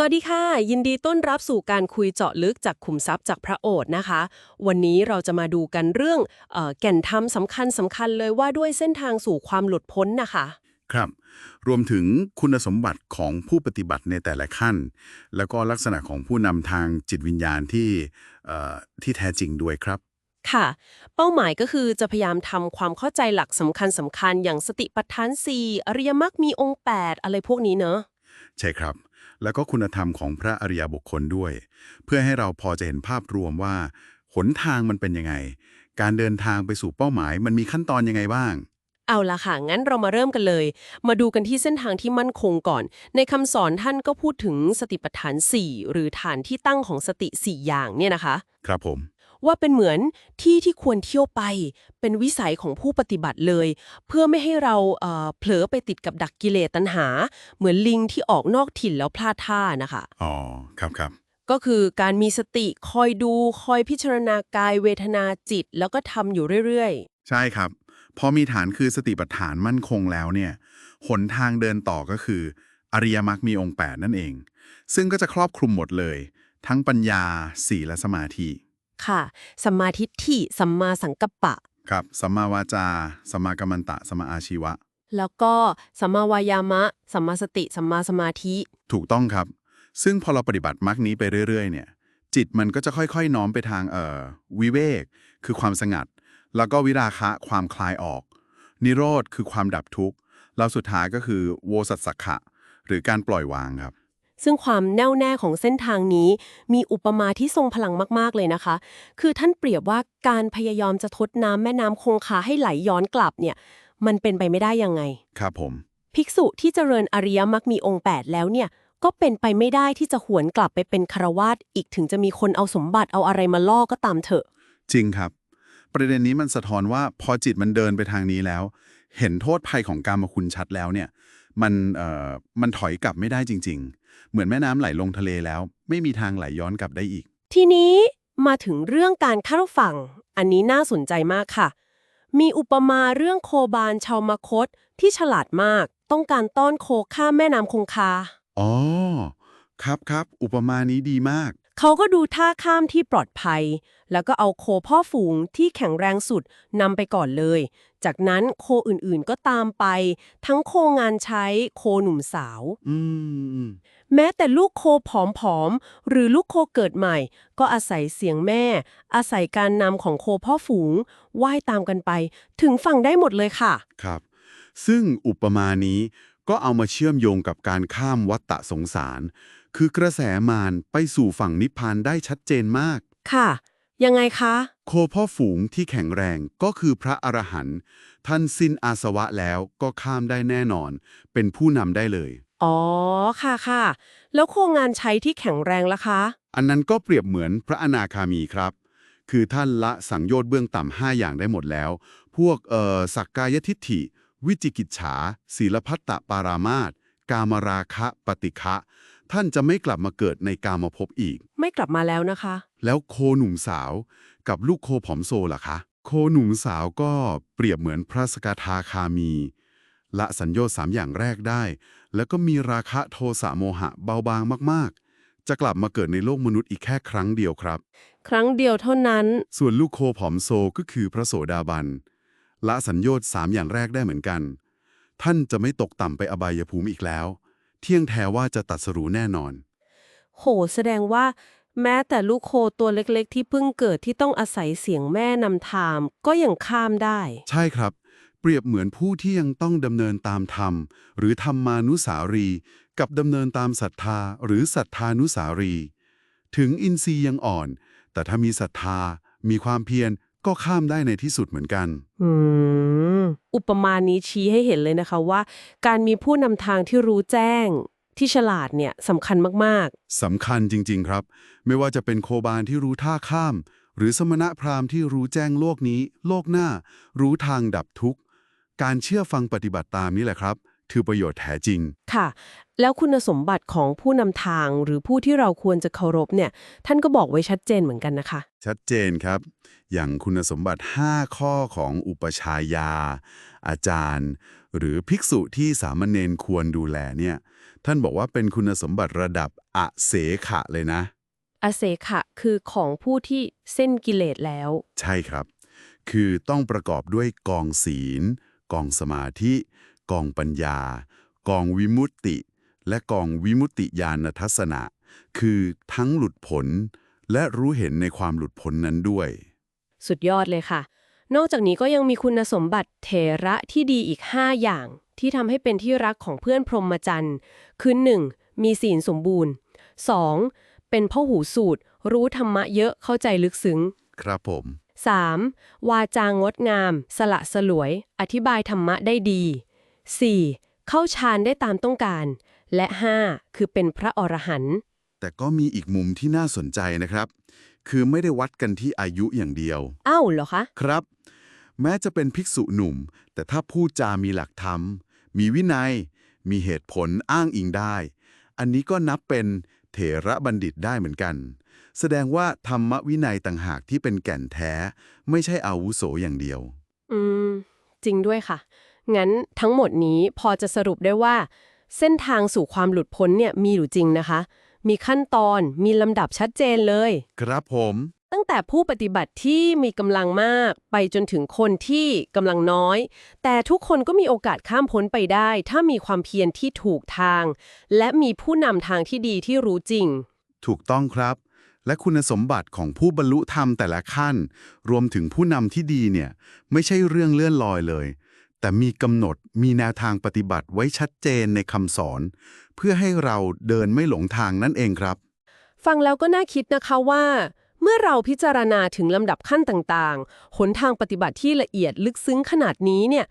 สวัสดีค่ะ ยินดีต้อนรับสู่การคุยเจาะลึกจากขุมทรัพย์จากพระโอษฐ์นะคะ วันนี้เราจะมาดูกันเรื่องเออแก่นธรรมสำคัญสำคัญเลยว่าด้วยเส้นทางสู่ความหลุดพ้นนะคะ ครับ รวมถึงคุณสมบัติของผู้ปฏิบัติในแต่ละขั้น แล้วก็ลักษณะของผู้นำทางจิตวิญญาณที่เอ่อที่แท้จริงด้วยครับค่ะ เป้าหมายก็คือจะพยายามทำความเข้าใจหลักสำคัญสำคัญอย่างสติปัฏฐาน 4 อริยมรรคมีองค์ 8 อะไรพวกนี้เนอะใช่ครับ แล้วก็คุณธรรมของพระอริยบุคคลด้วย เพื่อให้เราพอจะเห็นภาพรวมว่าหนทางมันเป็นยังไง การเดินทางไปสู่เป้าหมายมันมีขั้นตอนยังไงบ้าง เอาละค่ะ งั้นเรามาเริ่มกันเลย มาดูกันที่เส้นทางที่มั่นคงก่อน ในคำสอนท่านก็พูดถึงสติปัฏฐาน 4 หรือฐานที่ตั้งของสติ 4 อย่างเนี่ยนะคะ ครับผม ว่าเป็นเหมือนที่ที่ควรเที่ยวไป เป็นวิสัยของผู้ปฏิบัติเลย เพื่อไม่ให้เราเอ่อเผลอไปติดกับดักกิเลสตัณหา เหมือนลิงที่ออกนอกถิ่นแล้วพลาดท่านะคะอ๋อครับครับก็คือการมีสติคอยดูคอยพิจารณากายเวทนาจิต แล้วก็ทำอยู่เรื่อยใช่ครับ พอมีฐานคือสติปัฏฐานมั่นคงแล้วเนี่ยหนทางเดินต่อก็คือ อริยมรรคมีองค์ 8 นั่นเอง ซึ่งก็จะครอบคลุมหมดเลย ทั้งปัญญาศีลและสมาธิๆ ค่ะ สัมมาทิฏฐิ สัมมาสังกัปปะ ครับสัมมาวาจาสัมมากัมมันตะสัมมาอาชีวะ แล้วก็สัมมาวายามะ สัมมาสติ สัมมาสมาธิ ถูกต้องครับ ซึ่งพอเราปฏิบัติมรรคนี้ไปเรื่อยๆ เนี่ย จิตมันก็จะค่อยๆ น้อมไปทางเอ่อวิเวก คือความสงัด แล้วก็วิราคะความคลายออก นิโรธคือความดับทุกข์แล้วสุดท้ายก็คือโวสัสสขะ หรือการปล่อยวางครับ ซึ่งความแน่วแน่ของเส้นทางนี้ มีอุปมาที่ทรงพลังมากๆเลยนะคะ คือท่านเปรียบว่าการพยายามจะทดน้ำแม่น้ำคงคาให้ไหลย้อนกลับเนี่ย มันเป็นไปไม่ได้ยังไง ครับผม ภิกษุที่เจริญอริยมรรคมีองค์ 8 แล้วเนี่ยก็เป็นไปไม่ได้ที่จะหวนกลับไปเป็นคารวาสอีกถึงจะมีคนเอาสมบัติเอาอะไรมาล่อก็ตามเถอะ จริงครับ ประเด็นนี้มันสะท้อนว่าพอจิตมันเดินไปทางนี้แล้ว เห็นโทษภัยของการมาคุณชัดแล้วเนี่ย มันเอ่อมันถอยกลับไม่ได้จริง ๆ เหมือนแม่น้ำไหลลงทะเลแล้ว ไม่มีทางไหลย้อนกลับได้อีก ทีนี้มาถึงเรื่องการเข้าฝั่ง อันนี้น่าสนใจมากค่ะ มีอุปมาเรื่องโคบานชาวมคตที่ฉลาดมาก ต้องการต้อนโคข้ามแม่น้ำคงคา อ๋อ ครับครับ อุปมานี้ดีมาก เขาก็ดูท่าข้ามที่ปลอดภัย แล้วก็เอาโคพ่อฝูงที่แข็งแรงสุดนำไปก่อนเลย จากนั้นโคอื่นๆก็ตามไป ทั้งโคงานใช้โคหนุ่มสาวอืมแม้แต่ลูกโคผอมๆ หรือลูกโคเกิดใหม่ ก็อาศัยเสียงแม่ อาศัยการนำของโคพ่อฝูงว่ายตามกันไป ถึงฝั่งได้หมดเลยค่ะ ครับ ซึ่งอุปมานี้ก็เอามาเชื่อมโยงกับการข้ามวัฏฏะสงสาร คือกระแสมารไปสู่ฝั่งนิพพานได้ชัดเจนมาก ค่ะ ยังไงคะ โคพ่อฝูงที่แข็งแรงก็คือพระอรหันต์ท่านสิ้นอาสวะแล้วก็ข้ามได้แน่นอน เป็นผู้นำได้เลย อ๋อ ค่ะค่ะ แล้วโคงานใช้ที่แข็งแรงล่ะคะ อันนั้นก็เปรียบเหมือนพระอนาคามีครับ คือท่านละสังโยชน์เบื้องต่ำห้าอย่างได้หมดแล้ว พวกเอ่อสักกายทิฏฐิ วิจิกิจฉาศีลพัตตปารามาตกามราคะปฏิฆะ ท่านจะไม่กลับมาเกิดในกามภพอีก ไม่กลับมาแล้วนะคะ แล้วโคหนุ่มสาวกับลูกโคผอมโซล่ะคะ โคหนุ่มสาวก็เปรียบเหมือนพระสกทาคามี ละสัญโยชน์สามอย่างแรกได้ แล้วก็มีราคะโทสะโมหะเบาบางมากๆ จะกลับมาเกิดในโลกมนุษย์อีกแค่ครั้งเดียวครับ ครั้งเดียวเท่านั้น ส่วนลูกโคผอมโซก็คือพระโสดาบันละสัญโยชน์สามอย่างแรกได้เหมือนกัน ท่านจะไม่ตกต่ำไปอบายภูมิอีกแล้ว เที่ยงแท้ว่าจะตัดสรู้แน่นอน โห แสดงว่า แม้แต่ลูกโคตัวเล็กๆ ที่เพิ่งเกิดที่ต้องอาศัยเสียงแม่นำทาง ก็ยังข้ามได้ ใช่ครับ เปรียบเหมือนผู้ที่ยังต้องดำเนินตามธรรม หรือธรรมานุสารี กับดำเนินตามศรัทธาหรือศรัทธานุสารี ถึงอินทรีย์ยังอ่อน แต่ถ้ามีศรัทธา มีความเพียร ก็ข้ามได้ในที่สุดเหมือนกัน อืมอุปมานี้ชี้ให้เห็นเลยนะคะว่า การมีผู้นำทางที่รู้แจ้ง ที่ฉลาดเนี่ยสำคัญมากสำคัญจริง ๆ ครับ ไม่ว่าจะเป็นโคบานที่รู้ท่าข้าม หรือสมณะพราหมณ์ที่รู้แจ้งโลกนี้ โลกหน้า รู้ทางดับทุกข์ การเชื่อฟังปฏิบัติตามนี่แหละครับ คือประโยชน์แท้จริงๆค่ะ แล้วคุณสมบัติของผู้นำทางหรือผู้ที่เราควรจะเคารพเนี่ย ท่านก็บอกไว้ชัดเจนเหมือนกันนะคะ ชัดเจนครับ อย่างคุณสมบัติ 5 ข้อของอุปชายา อาจารย์ หรือภิกษุที่สามเณรควรดูแลเนี่ย ท่านบอกว่าเป็นคุณสมบัติระดับอเสขะเลยนะอเสขะคือของผู้ที่เส้นกิเลสแล้ว ใช่ครับ คือต้องประกอบด้วยกองศีล กองสมาธิ กองปัญญา กองวิมุตติ และกองวิมุตติญาณทัศนะ คือทั้งหลุดผล และรู้เห็นในความหลุดพ้นนั้นด้วย สุดยอดเลยค่ะ นอกจากนี้ก็ยังมีคุณสมบัติเถระที่ดีอีก 5 อย่าง ที่ทำให้เป็นที่รักของเพื่อนพรหมจรรย์คือ 1. มีศีลสมบูรณ์ 2. เป็นพ่อหูสูตร รู้ธรรมะเยอะเข้าใจลึกซึ้ง ครับผม 3. วาจางดงาม สละสลวย อธิบายธรรมะได้ดี 4. เข้าฌานได้ตามต้องการ และ 5. คือเป็นพระอรหันต์แต่ก็มีอีกมุมที่น่าสนใจนะครับ คือไม่ได้วัดกันที่อายุอย่างเดียว อ้าวเหรอคะ ครับ แม้จะเป็นภิกษุหนุ่ม แต่ถ้าพูดจามีหลักธรรม มีวินัย มีเหตุผลอ้างอิงได้ อันนี้ก็นับเป็นเถระบัณฑิตได้เหมือนกัน แสดงว่าธรรมวินัยต่างหากที่เป็นแก่นแท้ ไม่ใช่อาวุโสอย่างเดียว อืม จริงด้วยค่ะ งั้นทั้งหมดนี้พอจะสรุปได้ว่า เส้นทางสู่ความหลุดพ้นเนี่ยมีอยู่จริงนะคะ มีขั้นตอนมีลำดับชัดเจนเลย ครับผม ตั้งแต่ผู้ปฏิบัติที่มีกำลังมาก ไปจนถึงคนที่กำลังน้อย แต่ทุกคนก็มีโอกาสข้ามพ้นไปได้ ถ้ามีความเพียรที่ถูกทาง และมีผู้นำทางที่ดีที่รู้จริง ถูกต้องครับ และคุณสมบัติของผู้บรรลุธรรมแต่ละขั้น รวมถึงผู้นำที่ดีเนี่ย ไม่ใช่เรื่องเลื่อนลอยเลย แต่มีกำหนดมีแนวทางปฏิบัติไว้ชัดเจนในคำสอน เพื่อให้เราเดินไม่หลงทางนั่นเองครับ ฟังแล้วก็น่าคิดนะคะว่า เมื่อเราพิจารณาถึงลำดับขั้นต่างๆ หนทางปฏิบัติที่ละเอียดลึกซึ้งขนาดนี้เนี่ย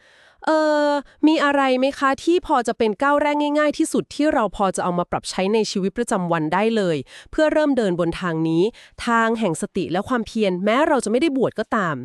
เออมีอะไรไหมคะที่พอจะเป็นก้าวแรกง่าย ๆ ที่สุดที่เราพอจะเอามาปรับใช้ในชีวิตประจำวันได้เลย เพื่อเริ่มเดินบนทางนี้ ทางแห่งสติและความเพียรแม้เราจะไม่ได้บวชก็ตาม